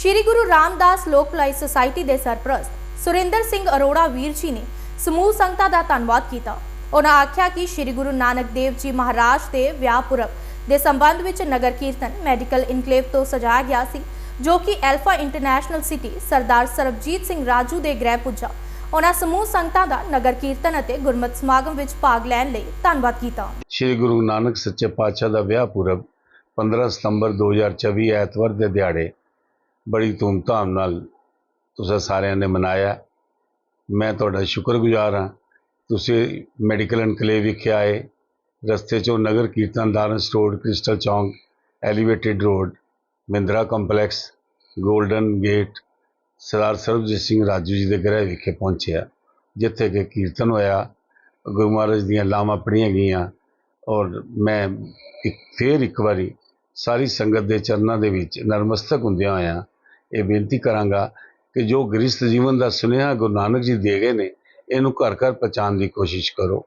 ਸ਼੍ਰੀ ਗੁਰੂ ਰਾਮਦਾਸ ਲੋਕ ਭਲਾਈ ਸੁਸਾਇਟੀ ਦੇ ਸਰਪ੍ਰਸਤ ਸੁਰਿੰਦਰ ਸਿੰਘ ਅਰੋੜਾ ਵੀਰ ਜੀ ਨੇ ਸਮੂਹ ਸੰਗਤਾਂ ਦਾ ਧੰਨਵਾਦ ਕੀਤਾ। ਉਹਨਾਂ ਆਖਿਆ ਕਿ ਸ਼੍ਰੀ ਗੁਰੂ ਨਾਨਕ ਦੇਵ ਜੀ ਮਹਾਰਾਜ ਦੇ ਵਿਆਹ ਪੁਰਬ ਦੇ ਸੰਬੰਧ ਵਿੱਚ ਨਗਰ ਕੀਰਤਨ, ਮੈਡੀਕਲ ਇਨਕਲੇਵ ਤੋਂ ਸਜਾਇਆ ਗਿਆ ਸੀ, ਜੋ ਕਿ alpha international city Sardar Sarabjit Singh Raju ਦੇ ਗ੍ਰਹਿ ਪੁੱਜਾ। ਉਹਨਾਂ ਸਮੂਹ ਸੰਗਤਾਂ ਦਾ ਨਗਰ ਕੀਰਤਨ ਅਤੇ ਗੁਰਮਤਿ ਸਮਾਗਮ ਵਿੱਚ ਭਾਗ ਲੈਣ ਲਈ ਧੰਨਵਾਦ ਕੀਤਾ। ਸ਼੍ਰੀ ਗੁਰੂ ਨਾਨਕ ਸੱਚੇ ਪਾਤਸ਼ਾਹ ਦਾ ਵਿਆਹ ਪੁਰਬ 15 ਸਤੰਬਰ 2024 ਐਤਵਾਰ ਦੇ ਦਿਹਾੜੇ ਬੜੀ ਧੂਮਧਾਮ ਨਾਲ ਤੁਸੀਂ ਸਾਰਿਆਂ ਨੇ ਮਨਾਇਆ। ਮੈਂ ਤੁਹਾਡਾ ਸ਼ੁਕਰਗੁਜ਼ਾਰ ਹਾਂ। ਤੁਸੀਂ ਮੈਡੀਕਲ ਇਨਕਲੇਵ ਵਿਖੇ ਆਏ। ਰਸਤੇ 'ਚੋਂ ਨਗਰ ਕੀਰਤਨ ਦਾਰਨਸ ਰੋਡ, ਕ੍ਰਿਸਟਲ ਚੌਂਕ, elevated road, Mahindra complex, golden gate, Sardar Sarabjit Singh Raju ji ਦੇ ਗ੍ਰਹਿ ਵਿਖੇ ਪਹੁੰਚਿਆ, ਜਿੱਥੇ ਕਿ ਕੀਰਤਨ ਹੋਇਆ। ਗੁਰੂ ਮਹਾਰਾਜ ਦੀਆਂ ਲਾਵਾਂ ਪੜ੍ਹੀਆਂ ਗਈਆਂ ਔਰ ਮੈਂ ਇੱਕ ਫੇਰ ਇੱਕ ਵਾਰੀ ਸਾਰੀ ਸੰਗਤ ਦੇ ਚਰਨਾਂ ਦੇ ਵਿੱਚ ਨਰਮਸਤਕ ਹੁੰਦਿਆਂ ਹੋਇਆਂ ਇਹ ਬੇਨਤੀ ਕਰਾਂਗਾ ਕਿ ਜੋ ਗ੍ਰਸਥ ਜੀਵਨ ਦਾ ਸੁਨੇਹਾ ਗੁਰੂ ਨਾਨਕ ਜੀ ਦੇ ਗਏ ਨੇ, ਇਹਨੂੰ ਘਰ ਘਰ ਪਹੁੰਚਾਉਣ ਦੀ ਕੋਸ਼ਿਸ਼ ਕਰੋ।